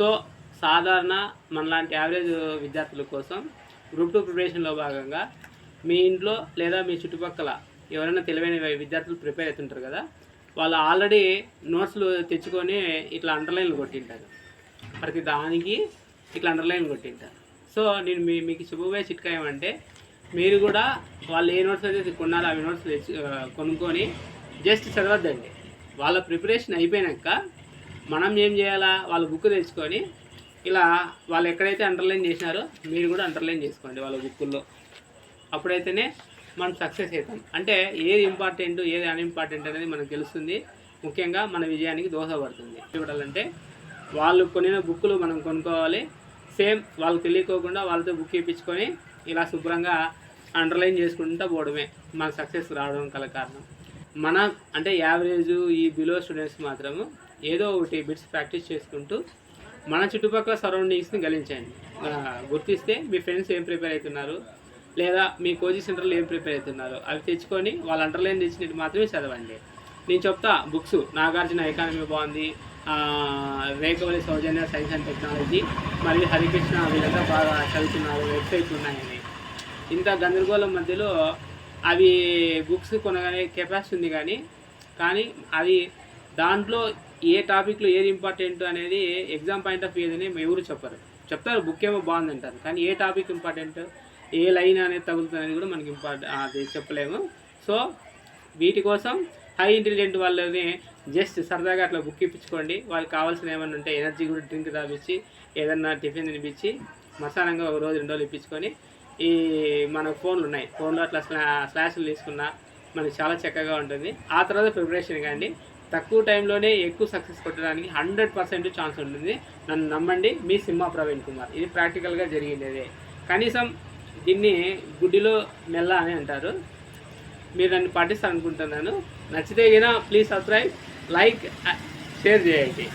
So సాధారణ మనలాంటి average విద్యార్థుల కోసం గ్రూప్ టూ ప్రిపరేషన్లో భాగంగా మీ ఇంట్లో లేదా మీ చుట్టుపక్కల ఎవరైనా తెలివైన విద్యార్థులు ప్రిపేర్ అవుతుంటారు కదా వాళ్ళు ఆల్రెడీ నోట్స్లు తెచ్చుకొని ఇట్లా అండర్లైన్లు కొట్టింటారు. ప్రతి దానికి ఇట్లా అండర్లైన్ కొట్టింటారు. సో నేను మీ మీకు శుభమే చిట్కా ఏమంటే మీరు కూడా వాళ్ళు ఏ నోట్స్ అయితే కొన్నారో అవి నోట్స్ తెచ్చి కొనుక్కొని జస్ట్ చదవద్దండి. వాళ్ళ ప్రిపరేషన్ అయిపోయాక మనం ఏం చేయాలా? వాళ్ళ బుక్ తెచ్చుకొని ఇలా వాళ్ళు ఎక్కడైతే అండర్లైన్ చేసినారో మీరు కూడా అండర్లైన్ చేసుకోండి వాళ్ళ బుక్కుల్లో. అప్పుడైతేనే మనం సక్సెస్ అవుతాం. అంటే ఏది ఇంపార్టెంట్ ఏది అన్ఇంపార్టెంట్ అనేది మనకు తెలుస్తుంది. ముఖ్యంగా మన విజయానికి దోహదపడుతుంది. చూడాలంటే వాళ్ళు కొనిన బుక్కులు మనం కొనుక్కోవాలి. సేమ్ వాళ్ళకి తెలియకోకుండా వాళ్ళతో బుక్ ఇప్పించుకొని ఇలా శుభ్రంగా అండర్లైన్ చేసుకుంటూ పోవడమే మన సక్సెస్ రావడం కల కారణం. మన అంటే యావరేజ్ ఈ బిలో స్టూడెంట్స్ మాత్రము ఏదో ఒకటి బిట్స్ ప్రాక్టీస్ చేసుకుంటూ మన చుట్టుపక్కల సరౌండింగ్స్ని గలించండి గుర్తిస్తే మీ ఫ్రెండ్స్ ఏం ప్రిపేర్ అవుతున్నారు? లేదా మీ కోచింగ్ సెంటర్లో ఏం ప్రిపేర్ అవుతున్నారు? అవి తెచ్చుకొని వాళ్ళు అండర్లైన్ తెచ్చినట్టు మాత్రమే చదవండి. నేను చెప్తా బుక్స్ నాగార్జున ఎకానమీ బాగుంది. రేకవలి సౌజన్య సైన్స్ అండ్ టెక్నాలజీ మరియు హరికృష్ణ వీళ్ళంతా బాగా చదువుతున్నారు వెబ్సైట్లు ఉన్నాయని. ఇంత గందరగోళం మధ్యలో అవి బుక్స్ కొనగానే కెపాసిటీ ఉంది కానీ కానీ అది దాంట్లో ఏ టాపిక్లో ఏది ఇంపార్టెంట్ అనేది ఎగ్జామ్ పాయింట్ ఆఫ్ వ్యూ అని ఎవరు చెప్పరు. చెప్తారు బుక్ ఏమో బాగుంది అంటారు. కానీ ఏ టాపిక్ ఇంపార్టెంట్? ఏ లైన్ అనేది తగులుతుంది అనేది కూడా మనకి ఇంపార్టెంట్ అది చెప్పలేము. సో వీటి కోసం హై ఇంటెలిజెంట్ వాళ్ళని జస్ట్ సరదాగా అట్లా బుక్ ఇప్పించుకోండి. వాళ్ళకి కావాల్సిన ఏమైనా ఉంటే ఎనర్జీ కూడా డ్రింక్ తాపించి ఏదన్నా టిఫిన్ తినిపించి మసానంగా ఒక రోజు రెండు రోజులు ఇప్పించుకొని ఈ మన ఫోన్లు ఉన్నాయి. ఫోన్లో అట్లా స్లా స్లాష్లు తీసుకున్నా మనకి చాలా చక్కగా ఉంటుంది. ఆ తర్వాత ప్రిపరేషన్ కానీ తక్కువ టైంలోనే ఎక్కువ సక్సెస్ కొట్టడానికి హండ్రెడ్ పర్సెంట్ ఛాన్స్ ఉంటుంది. నన్ను నమ్మండి మీ సింహ ప్రవీణ్ కుమార్. ఇది ప్రాక్టికల్గా జరిగిండేదే కనీసం దీన్ని గుడ్డిలో మెల్ల అని అంటారు. మీరు నన్ను పాటిస్తారనుకుంటున్నాను. నచ్చితే గిన ప్లీజ్ సబ్స్క్రైబ్ లైక్ షేర్ చేయండి.